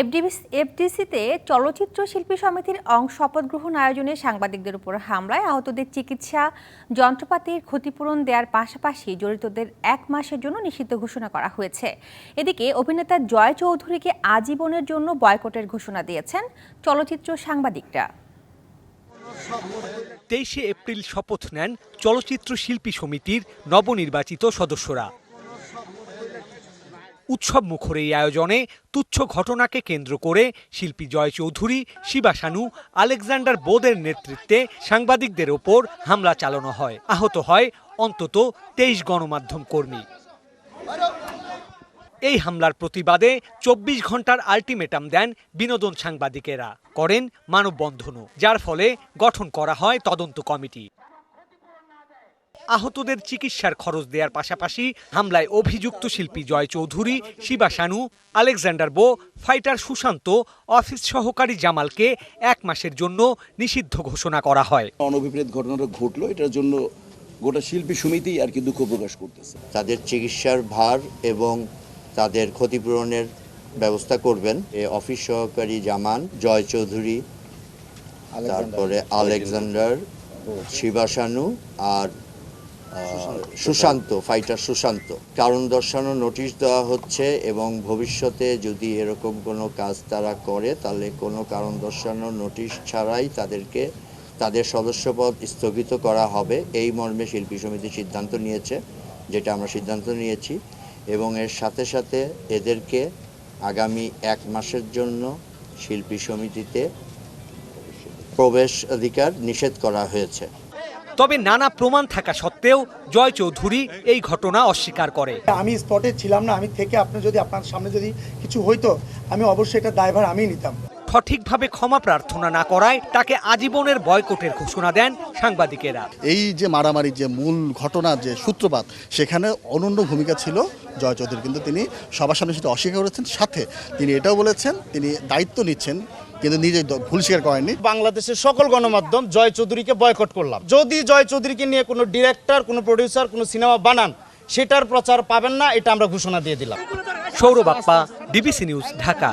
এফডিসিতে চলচ্চিত্র শিল্পী সমিতির অংশ শপথ গ্রহণ আয়োজনে সাংবাদিকদের উপর হামলায় আহতদের চিকিৎসা, যন্ত্রপাতির ক্ষতিপূরণ দেওয়ার পাশাপাশি জড়িতদের এক মাসের জন্য নিষিদ্ধ ঘোষণা করা হয়েছে। এদিকে অভিনেতা জয় চৌধুরীকে আজীবনের জন্য বয়কটের ঘোষণা দিয়েছেন চলচ্চিত্র সাংবাদিকরা। তেইশে এপ্রিল শপথ নেন চলচ্চিত্র শিল্পী সমিতির নবনির্বাচিত সদস্যরা। উৎসব মুখর এই আয়োজনে তুচ্ছ ঘটনাকে কেন্দ্র করে শিল্পী জয় চৌধুরী শিবাসানু আলেকজান্ডার বোদের নেতৃত্বে সাংবাদিকদের ওপর হামলা চালানো হয়। আহত হয় অন্তত তেইশ গণমাধ্যম কর্মী। এই হামলার প্রতিবাদে চব্বিশ ঘণ্টার আলটিমেটাম দেন বিনোদন সাংবাদিকেরা করেন মানববন্ধনও, যার ফলে গঠন করা হয় তদন্ত কমিটি। আহতদের চিকিৎসার খরচ দেওয়ার পাশাপাশি হামলায় অভিযুক্ত শিল্পী জয় চৌধুরী শিবা শিবাসানু আলেকজান্ডার বো ফাইটার সুশান্ত অফিস সহকারী জামালকে এক মাসের জন্য নিষিদ্ধ ঘোষণা করা হয়। অনভিপ্রেত ঘটনাটা ঘটলো এটার জন্য গোটা শিল্পী সমিতি আর কি দুঃখ প্রকাশ করতেছে। তাদের চিকিৎসার ভার এবং তাদের ক্ষতিপূরণের ব্যবস্থা করবেন এ অফিস সহকারী জামান জয় চৌধুরী তারপরে আলেকজান্ডার শিবাসানু আর সুশান্ত ফাইটার সুশান্ত। কারণ দর্শানো নোটিশ দেওয়া হচ্ছে এবং ভবিষ্যতে যদি এরকম কোনো কাজ তারা করে, তাহলে কোনো কারণ দর্শানো নোটিশ ছাড়াই তাদেরকে, তাদের সদস্যপদ স্থগিত করা হবে। এই মর্মে শিল্পী সমিতি সিদ্ধান্ত নিয়েছে, যেটা আমরা সিদ্ধান্ত নিয়েছি। এবং এর সাথে সাথে এদেরকে আগামী এক মাসের জন্য শিল্পী সমিতিতে প্রবেশ অধিকার নিষেধ করা হয়েছে। তবে নানা প্রমাণ থাকা সত্ত্বেও জয় চৌধুরী এই ঘটনা অস্বীকার করে। আমি স্পটে ছিলাম না আমি থেকে আপনি যদি আপনার সামনে যদি কিছু হইতো আমি অবশ্যই এটা দায়ভার আমিই নিতাম। সঠিকভাবে ক্ষমা প্রার্থনা না করায় তাকে আজীবনের বয়কটের ঘোষণা দেন সাংবাদিকেরা। এই যে মারামারি যে মূল ঘটনার যে সূত্রপাত সেখানে অনন্য ভূমিকা ছিল জয় চৌধুরী কিন্তু তিনি সবার সামনে সেটা অস্বীকার করেছেন। সাথে তিনি এটাও বলেছেন তিনি দায়িত্ব নিচ্ছেন কিন্তু নিজে ভুল স্বীকার করেননি। বাংলাদেশের সকল গণমাধ্যম জয় চৌধুরীকে বয়কট করলাম। যদি জয় চৌধুরীকে নিয়ে কোনো ডিরেক্টর কোনো প্রডিউসার কোনো সিনেমা বানান সেটার প্রচার পাবেন না এটা আমরা ঘোষণা দিয়ে দিলাম। Sourav Bappa DBC news Dhaka.